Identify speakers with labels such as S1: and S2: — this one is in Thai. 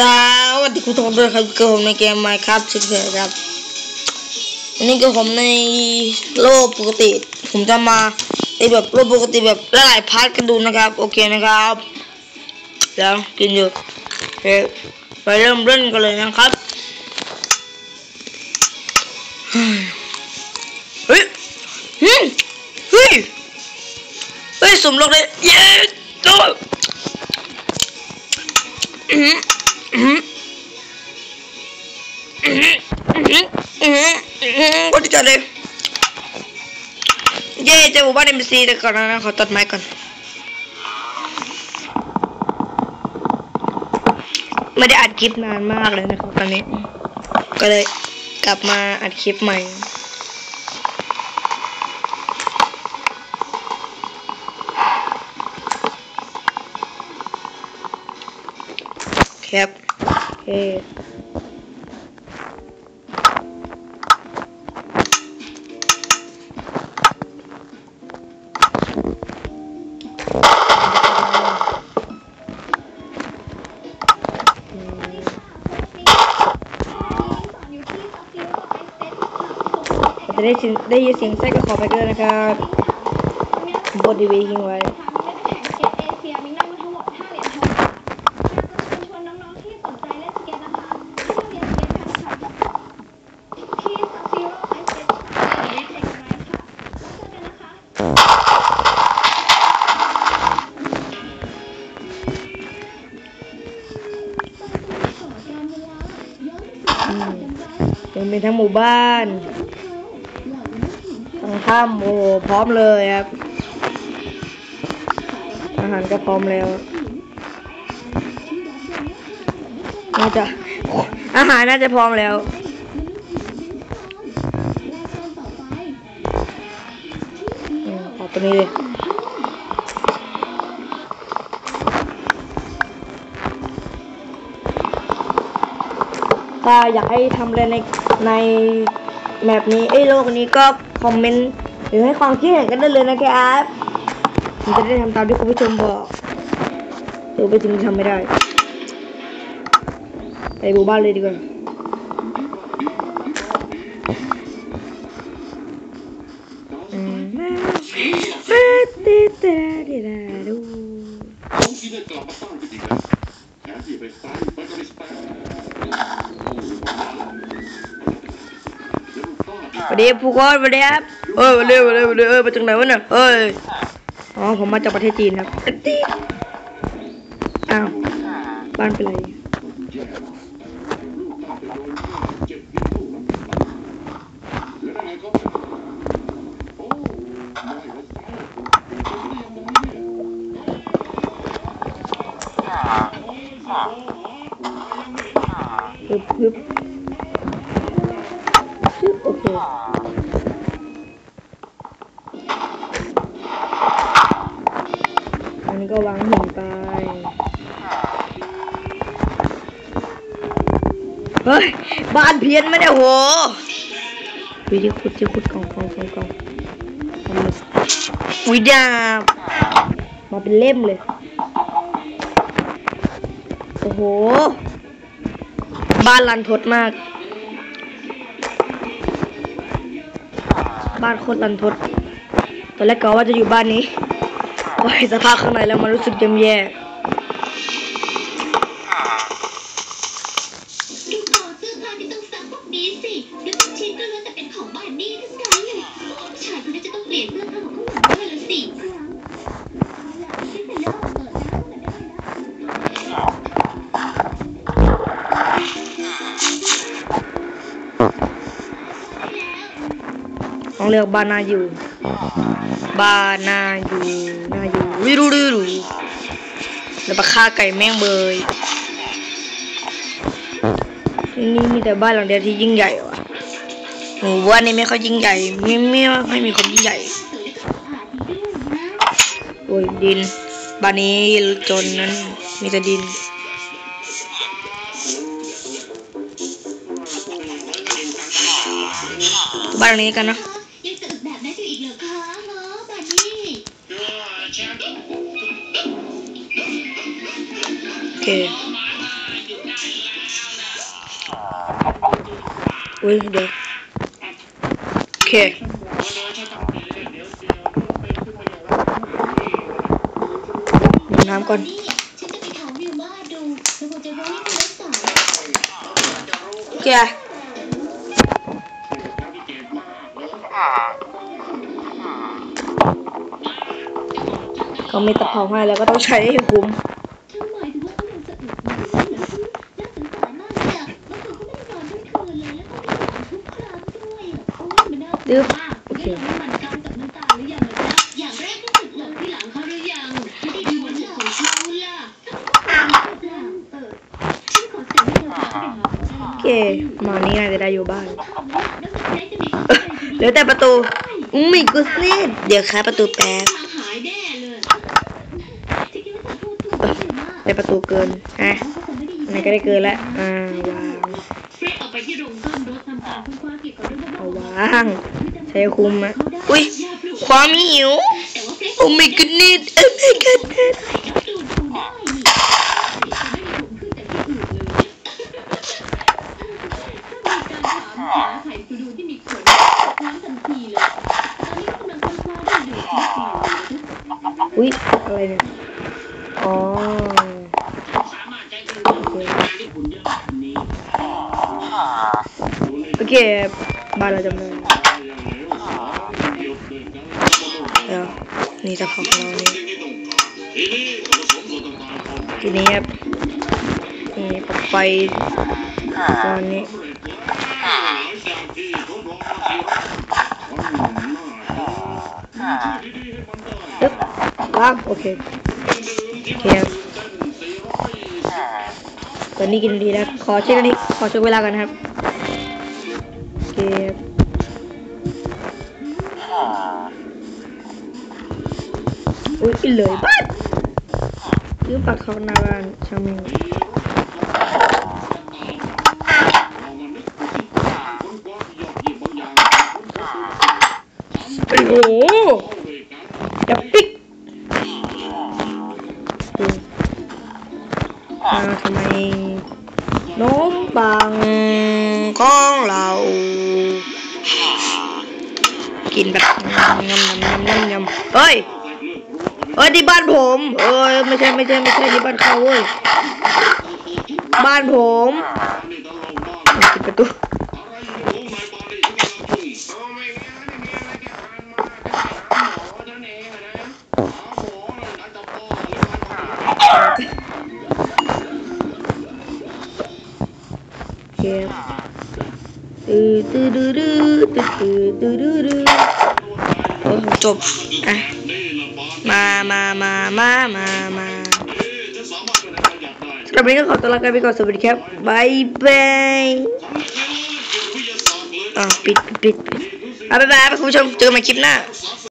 S1: สวัสดีคุณทุกคนด้วยครับคือผมในเกม Minecraft เช่นเคยครับอันนี้คือผมในโลกปกติ ผมจะมาในแบบโลกปกติแบบหลายพาร์ทกันดูนะครับ โอเคนะครับเดี๋ยวกินอยู่ไปเริ่มเล่นกันเลยนะครับเฮ้ยเฮ้ยเฮ้ยเฮ้ยสมรสเลยเย้โต ก็ดีจังเลยเย้เจอหมู่บ้านเอ็มซีแต่ก่อนนะขอตัดไม้ก่อน ไม่ได้อัดคลิปนานมากเลยนะครับตอนนี้ ก็เลยกลับมาอัดคลิปใหม่ครับโอ เคจะได้ได้ยินเสียงไส้ก็ขอไปเกินนะครับบดดีวีทิ้งไว้ เป็นเป็นทั้งหมู่บ้านทั้งถ้ำโอ้พร้อมเลยครับ อาหารก็พร้อมแล้วน่าจะอาหารน่าจะพร้อมแล้วอือตัวนี้เลยถ้าอยากให้ทำอะไรใน ในแมปนี้เอ้โลกนี้ก็คอมเมนต์หรือให้ความคิดเห็นกันได้เลยนะครับผมจะได้ทำตามที่คุณผู้ชมบอกหรือไปถึงทำไม่ได้ ไปบูบ้านเลยดีกว่าอืมติดตาดิดาดู
S2: ผมกินได้กลับมาตั้งก็ดีนะแถมที่ไป วันนั้นเดี๋ยวป้า
S1: สวัสดีผู้คนสวัสดีครับเอ้ยมาเร็วมาเร็วมาเร็วเอ้ยมาจากไหนวะเนี่ยเอ้ยอ๋อผมมาจากประเทศจีนครับติ๊ดอ้าวบ้านเป็นไร
S2: แย่แล้วลูกป้าไปโดนแม่เจ็บที่ลูกแล้วแล้วยังไงก็โอ้ไม่ว่าซ้ายผมก็ยังมองไม่เห็น
S1: ฮึบฮึบชึบโอเคอันนี้ ก็วางหินไปเฮ้ยบ้านเพี้ยนไหมเนี่ยโหวิธีขุดที่ขุดกล่องกล่องกล่องกล่องเอามาวิดาบมาเป็นเล่มเลย โอ้โห บ้านรันทดมาก บ้านโคตรรันทดตอนแรกก็ว่าจะอยู่บ้านนี้ พอเห็นสภาพข้างในแล้วมันรู้สึกย่ำแย่
S3: ดูต่อเสื้อผ้าที่ต้องซักพวกนี้สิดูทุกชิ้นก็ล้วนแต่เป็นของบ้านนี้ทั้งนั้นเลยชายคนนี้จะต้องเปลี่ยนเสื้อผ้าของข้างหลังด้วยละสิ
S1: ต้องเลือกบ้านนาอยู่ บ้านนาอยู่นาอยู่วิรูรูรูแล้วปลาฆ่าไก่แม่งเบยที่นี่มีแต่บ้านหลังเดียวที่ยิ่งใหญ่ว่ะหมู่บ้านนี้ไม่ค่อยยิ่งใหญ่ไม่ไม่ไม่มีคนยิ่งใหญ่โอ้ยดินบ้านนี้จนนั้นมีแต่ดินบ้านหลังนี้กันเนะ
S3: เคอุ้
S1: ยเดี๋ยวโอเคดื่มน้ำก่อน
S3: นี่ฉันจะไปถามวิวมาดูแล้วคเป็นสาย
S1: โอเคก็มีตะเภาให้แล้วก็ต้องใช้ให้คุ้ม
S3: ยมันน่ากลัวมากได้ลองมันกันกับน้ำตาหรือยังล่ะจ๊ะอย่างแรกก็ฝึกหลบที่หลังเขาหรือยังไม่ได้ดูวันหลังของเขาล่ะถ้าเขาเป็นอย่างเออฉันขอเสนอให้เธอพาเขาไปหาหมอ
S1: โอเคมานี้น่าจะได้อยู่บ้าน
S3: แล้วสุดท้ายจะมีคนใจดี
S1: เหลือแต่ประตูอุ้ยกุสเนตเดี๋ยวครับประตูแป๊บ
S3: ทางหายแน่เลยที่คิดว่าเธอพูดถูกเลยมาก
S1: ได้ประตูเกินฮะอันไหนก็ได้เกินแล้วอ่าวาง
S3: ที่โรงซ่อมรถทำการค้นคว้าเกี่ยวกับเรื่องบ้า
S1: เอา
S3: ๆ
S1: วางใช้คุมอะอุ้ยความหิว
S3: แต่ว่าเฟรด
S1: โอ้ my goodness oh my goodness
S3: ไข่กับตูดดูได้นี่จะไม่มีผมขึ้นแต่ที่อื่นเลยถ้ามีการถามหาไข่ตูดูที่มีขนพร้อมทันทีเล
S1: โอเคบ้านเราจำได้เดี๋ยวนี่ตะเภาของเรานี่ทีนี้ครับนี่ปักไฟตอนนี้ตึ๊บว้างโอเคโอเคครับตอนนี้กินดีแล้วขอเช็คอันนี้ขอเช็คเวลากันครับ โอเคครับอุ้ยอินเลยบ้านยืมปัดเข้าหน้าบ้านช่างแม่งโอ้โหจะปิ๊กดูอ่าทำไมนมปังของเรา กินแบบยำยำยำยำยำเฮ้ยเอ้ยที่บ้านผม เอ้ยไม่ใช่ไม่ใช่ไม่ใช่ที่บ้านเขาเว้ยบ้านผมปิดประตู ตื้อตื้อดื้อดื้อตื้อตื้อตื้อดื้อดื้อโอ้จบอะมามามามามามาสำหรับวันนี้ก็ขอตัวลาไปก่อนสวัสดีครับบายบายอะปิดปิดปิดอะบายบายคุณผู้ชมเจอกันใหม่คลิปหน้า